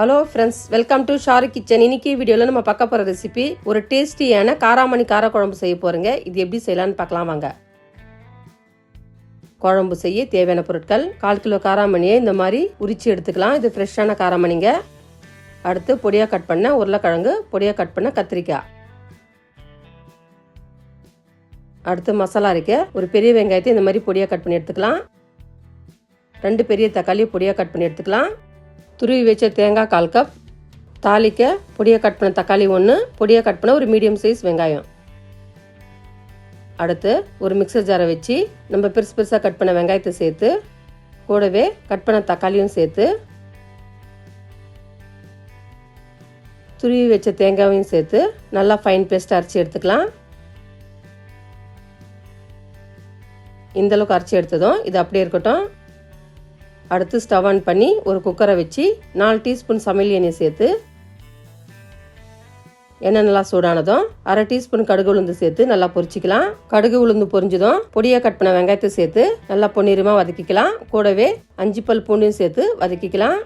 Hello friends welcome to Sharu kitchen இன்னைக்கு வீடியோவில் நம்ம பார்க்க போகிற ரெசிபி ஒரு டேஸ்டியான காராமணி காரக்குழம்பு செய்ய போகிறோங்க இது எப்படி செய்யலான்னு பார்க்கலாம் வாங்க. குழம்பு செய்ய தேவையான பொருட்கள் கால் கிலோ காராமணியை இந்த மாதிரி உரிச்சு எடுத்துக்கலாம். இது ஃப்ரெஷ்ஷான காராமணிங்க. அடுத்து பொடியாக கட் பண்ண உருளைக்கிழங்கு பொடியாக கட் பண்ண கத்திரிக்காய். அடுத்து மசாலா அரைக்க ஒரு பெரிய வெங்காயத்தை இந்த மாதிரி பொடியாக கட் பண்ணி எடுத்துக்கலாம். ரெண்டு பெரிய தக்காளி பொடியாக கட் பண்ணி எடுத்துக்கலாம். துருவி வச்ச தேங்காய் கால் கப் தாளிக்க பொடியை கட் பண்ண தக்காளி ஒன்று பொடியை கட் பண்ண ஒரு மீடியம் சைஸ் வெங்காயம். அடுத்து ஒரு மிக்சர் ஜாரை வச்சு நம்ம பெருசு பெருசாக கட் பண்ண வெங்காயத்தை சேர்த்து கூடவே கட் பண்ண தக்காளியும் சேர்த்து துருவி வச்ச தேங்காயும் சேர்த்து நல்லா ஃபைன் பேஸ்ட் அரைச்சி எடுத்துக்கலாம். இந்தளவுக்கு அரைச்சி எடுத்ததும் இது அப்படியே இருக்கட்டும். அடுத்து ஸ்டவ் ஆன் பண்ணி ஒரு குக்கரை வச்சு நாலு டீஸ்பூன் சமையல் எண்ணெய் சேர்த்து எண்ணெய் நல்லா சூடானதும் அரை டீஸ்பூன் கடுகு உளுந்து சேர்த்து நல்லா பொரிச்சிக்கலாம். கடுகு உளுந்து பொரிஞ்சதும் பொடியை கட் பண்ண வெங்காயத்தை சேர்த்து நல்லா பொன்னிறமாக வதக்கிக்கலாம். கூடவே அஞ்சு பல் பூண்டையும் சேர்த்து வதக்கிக்கலாம்.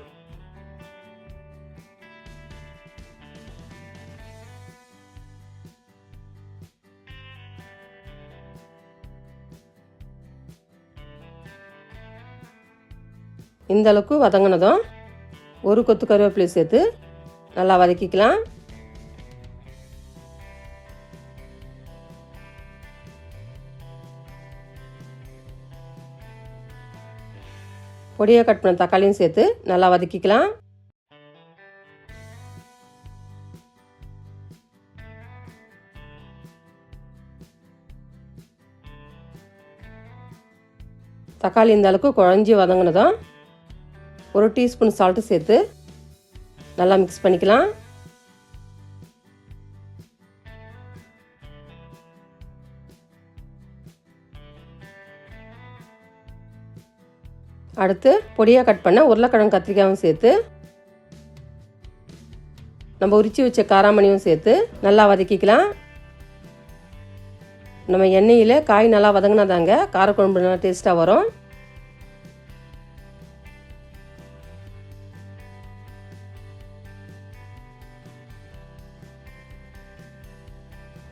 இந்த அளவுக்கு வதங்கினதும் ஒரு கொத்து கருவேப்பிலை சேர்த்து நல்லா வதக்கிக்கலாம். பொடியை கட் பண்ண தக்காளியும் சேர்த்து நல்லா வதக்கிக்கலாம். தக்காளி இந்த அளவுக்கு குழஞ்சி வதங்கினதும் ஒரு டீஸ்பூன் சால்ட்டு சேர்த்து நல்லா மிக்ஸ் பண்ணிக்கலாம். அடுத்து பொடியாக கட் பண்ண உருளைக்கிழங்கு கத்திரிக்காயும் சேர்த்து நம்ம உரிச்சு வச்ச காராமணியும் சேர்த்து நல்லா வதக்கிக்கலாம். நம்ம எண்ணெயில் காய் நல்லா வதங்கினா தாங்க காரக்குழம்பு நல்லா டேஸ்ட்டாக வரும்.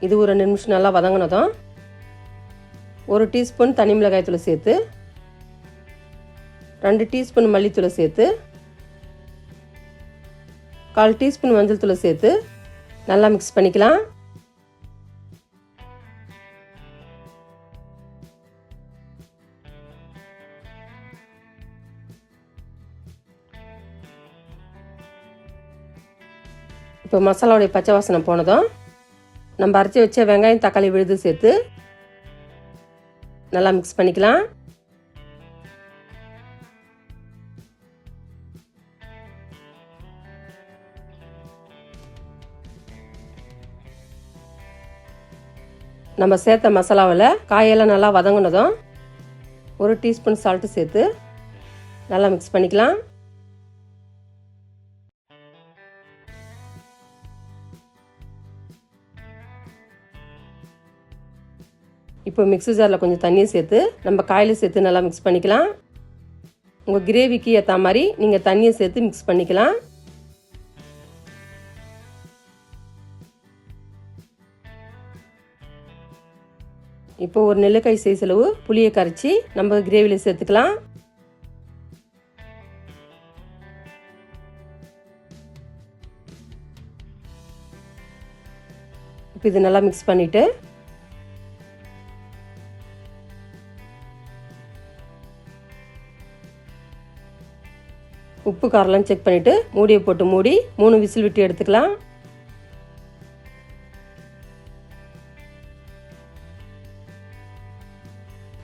இது ஒரு ரெண்டு நிமிஷம் நல்லா வதங்கினதும் ஒரு டீஸ்பூன் தனி மிளகாய் தூள் சேர்த்து ரெண்டு டீஸ்பூன் மல்லித்தூளை சேர்த்து கால் டீஸ்பூன் மஞ்சள் தூளை சேர்த்து நல்லா மிக்ஸ் பண்ணிக்கலாம். இப்போ மசாலாவுடைய பச்சை வாசனை போனதும் நம்ம அரைச்சி வச்ச வெங்காயம் தக்காளி விழுது சேர்த்து நல்லா மிக்ஸ் பண்ணிக்கலாம். நம்ம சேர்த்த மசாலாவில் காயெல்லாம் நல்லா வதங்கினதும் ஒரு டீஸ்பூன் சால்ட்டு சேர்த்து நல்லா மிக்ஸ் பண்ணிக்கலாம். இப்போ மிக்ஸி ஜாரில் கொஞ்சம் தண்ணியை சேர்த்து நம்ம காயில் சேர்த்து நல்லா மிக்ஸ் பண்ணிக்கலாம். உங்கள் கிரேவிக்கு ஏற்ற மாதிரி நீங்கள் தண்ணியை சேர்த்து மிக்ஸ் பண்ணிக்கலாம். இப்போ ஒரு நெல்லுக்காய் சைஸ் அளவு புளியை கரைச்சி நம்ம கிரேவியில் சேர்த்துக்கலாம். இப்போ இது நல்லா மிக்ஸ் பண்ணிவிட்டு உப்பு காரெல்லாம் செக் பண்ணிவிட்டு மூடியை போட்டு மூடி மூணு விசில் விட்டு எடுத்துக்கலாம்.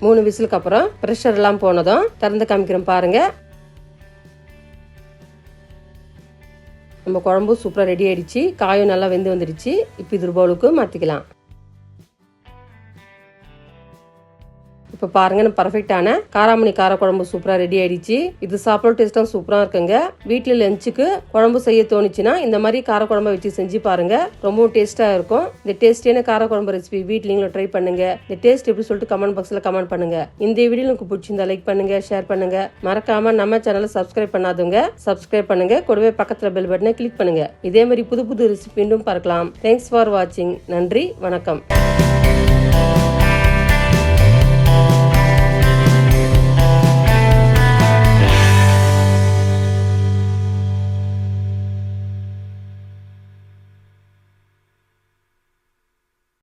மூணு விசிலுக்கு அப்புறம் ப்ரெஷர் எல்லாம் போனதும் திறந்து காமிக்கிறோம் பாருங்க. நம்ம குழம்பு சூப்பராக ரெடி ஆயிடுச்சு. காயும் நல்லா வெந்து வந்துடுச்சு. இப்போ இது பவுலுக்கு மாற்றிக்கலாம் இப்போ பாருங்க நம்ம பர்ஃபெக்டான காராமணி கார குழம்பு சூப்பராக ரெடி ஆயிடுச்சு. இது சாப்பிட டேஸ்ட்டும் சூப்பராக இருக்குங்க. வீட்டில் லஞ்சுக்கு குழம்பு செய்ய தோணுச்சுன்னா இந்த மாதிரி கார குழம்பு வச்சு செஞ்சு பாருங்க. ரொம்பவும் டேஸ்ட்டாக இருக்கும். இந்த டேஸ்டியான கார குழம்பு ரெசிபி வீட்லேயும் ட்ரை பண்ணுங்க. இந்த டேஸ்ட் எப்படி சொல்லிட்டு கமெண்ட் பாக்ஸில் கமெண்ட் பண்ணுங்க. இந்த வீடியோ உங்களுக்கு பிடிச்சிருந்தா லைக் பண்ணுங்க ஷேர் பண்ணுங்க. மறக்காம நம்ம சேனலை சப்ஸ்கிரைப் பண்ணாதவங்க சப்ஸ்கிரைப் பண்ணுங்க. கூடவே பக்கத்தில் பெல் பட்டனை கிளிக் பண்ணுங்க. இதே மாதிரி புது புது ரெசிபி மீண்டும் பார்க்கலாம். தேங்க்ஸ் ஃபார் வாட்சிங் நன்றி வணக்கம்.